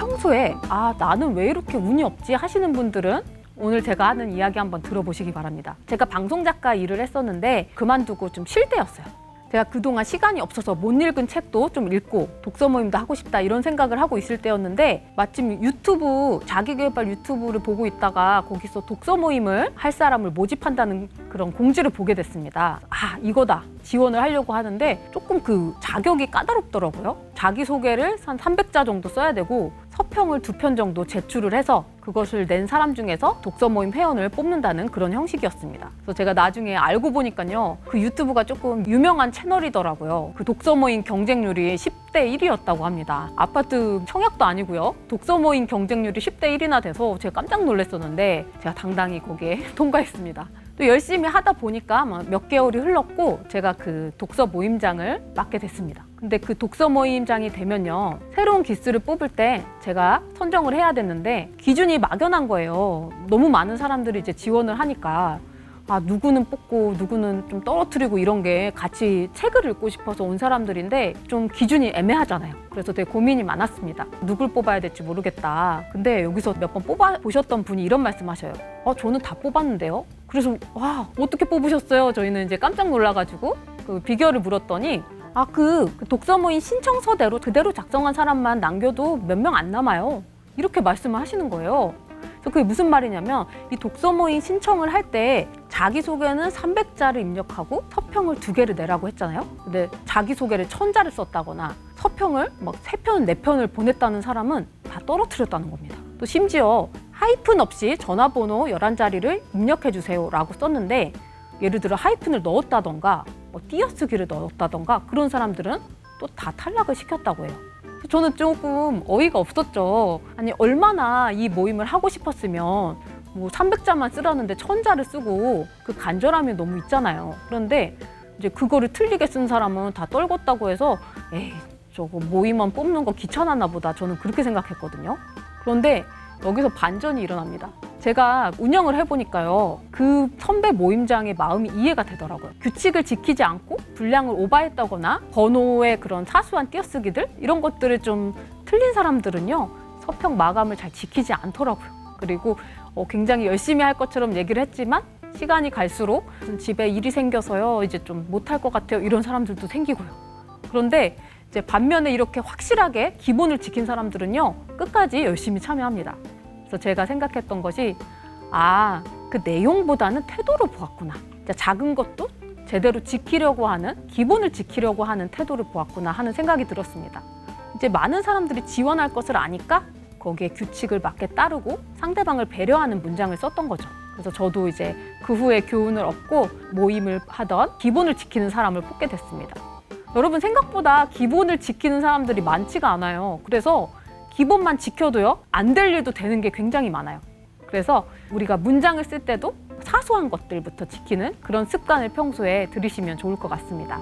평소에 아 나는 왜 이렇게 운이 없지 하시는 분들은 오늘 제가 하는 이야기 한번 들어보시기 바랍니다. 제가 방송 작가 일을 했었는데 그만두고 좀 쉴 때였어요. 제가 그동안 시간이 없어서 못 읽은 책도 좀 읽고 독서 모임도 하고 싶다 이런 생각을 하고 있을 때였는데 마침 유튜브 자기개발 유튜브를 보고 있다가 거기서 독서 모임을 할 사람을 모집한다는 그런 공지를 보게 됐습니다. 아 이거다 지원을 하려고 하는데 조금 그 자격이 까다롭더라고요. 자기 소개를 한 300자 정도 써야 되고 서평을 두 편 정도 제출을 해서 그것을 낸 사람 중에서 독서 모임 회원을 뽑는다는 그런 형식이었습니다. 그래서 제가 나중에 알고 보니까요. 그 유튜브가 조금 유명한 채널이더라고요. 그 독서 모임 경쟁률이 10대 1이었다고 합니다. 아파트 청약도 아니고요. 독서 모임 경쟁률이 10대 1이나 돼서 제가 깜짝 놀랐었는데 제가 당당히 거기에 통과했습니다. 또 열심히 하다 보니까 뭐몇 개월이 흘렀고 제가 그 독서 모임장을 맡게 됐습니다. 근데 그 독서 모임장이 되면요. 새로운 기수를 뽑을 때 제가 선정을 해야 됐는데 기준이 막연한 거예요. 너무 많은 사람들이 이제 지원을 하니까 아, 누구는 뽑고 누구는 좀 떨어뜨리고 이런 게 같이 책을 읽고 싶어서 온 사람들인데 좀 기준이 애매하잖아요. 그래서 되게 고민이 많았습니다. 누굴 뽑아야 될지 모르겠다. 근데 여기서 몇 번 뽑아 보셨던 분이 이런 말씀 하셔요. 어, 저는 다 뽑았는데요. 그래서 와 어떻게 뽑으셨어요? 저희는 이제 깜짝 놀라가지고 그 비결을 물었더니 아그 독서 모임 신청서대로 그대로 작성한 사람만 남겨도 몇 명 안 남아요. 이렇게 말씀을 하시는 거예요. 그래서 그게 무슨 말이냐면 이 독서 모임 신청을 할 때 자기소개는 300자를 입력하고 서평을 두 개를 내라고 했잖아요. 근데 자기소개를 1000자를 썼다거나 서평을 막 세편네편을 보냈다는 사람은 다 떨어뜨렸다는 겁니다. 또 심지어 하이픈 없이 전화번호 11자리를 입력해 주세요라고 썼는데 예를 들어 하이픈을 넣었다던가 뭐 띄어쓰기를 넣었다던가 그런 사람들은 또 다 탈락을 시켰다고 해요. 저는 조금 어이가 없었죠. 아니 얼마나 이 모임을 하고 싶었으면 뭐 300자만 쓰라는데 1000자를 쓰고 그 간절함이 너무 있잖아요. 그런데 이제 그거를 틀리게 쓴 사람은 다 떨궜다고 해서 에이 저거 모임원 뽑는 거 귀찮았나 보다 저는 그렇게 생각했거든요. 그런데 여기서 반전이 일어납니다. 제가 운영을 해보니까요. 그 선배 모임장의 마음이 이해가 되더라고요. 규칙을 지키지 않고 분량을 오바했다거나 번호의 그런 사소한 띄어쓰기들 이런 것들을 좀 틀린 사람들은요. 서평 마감을 잘 지키지 않더라고요. 그리고 어, 굉장히 열심히 할 것처럼 얘기를 했지만 시간이 갈수록 집에 일이 생겨서요. 이제 좀 못할 것 같아요. 이런 사람들도 생기고요. 그런데 이제 반면에 이렇게 확실하게 기본을 지킨 사람들은요. 끝까지 열심히 참여합니다. 그래서 제가 생각했던 것이 아, 그 내용보다는 태도를 보았구나. 작은 것도 제대로 지키려고 하는 기본을 지키려고 하는 태도를 보았구나 하는 생각이 들었습니다. 이제 많은 사람들이 지원할 것을 아니까 거기에 규칙을 맞게 따르고 상대방을 배려하는 문장을 썼던 거죠. 그래서 저도 이제 그 후에 교훈을 얻고 모임을 하던 기본을 지키는 사람을 뽑게 됐습니다. 여러분 생각보다 기본을 지키는 사람들이 많지가 않아요. 그래서 기본만 지켜도요 안 될 일도 되는 게 굉장히 많아요. 그래서 우리가 문장을 쓸 때도 사소한 것들부터 지키는 그런 습관을 평소에 들이시면 좋을 것 같습니다.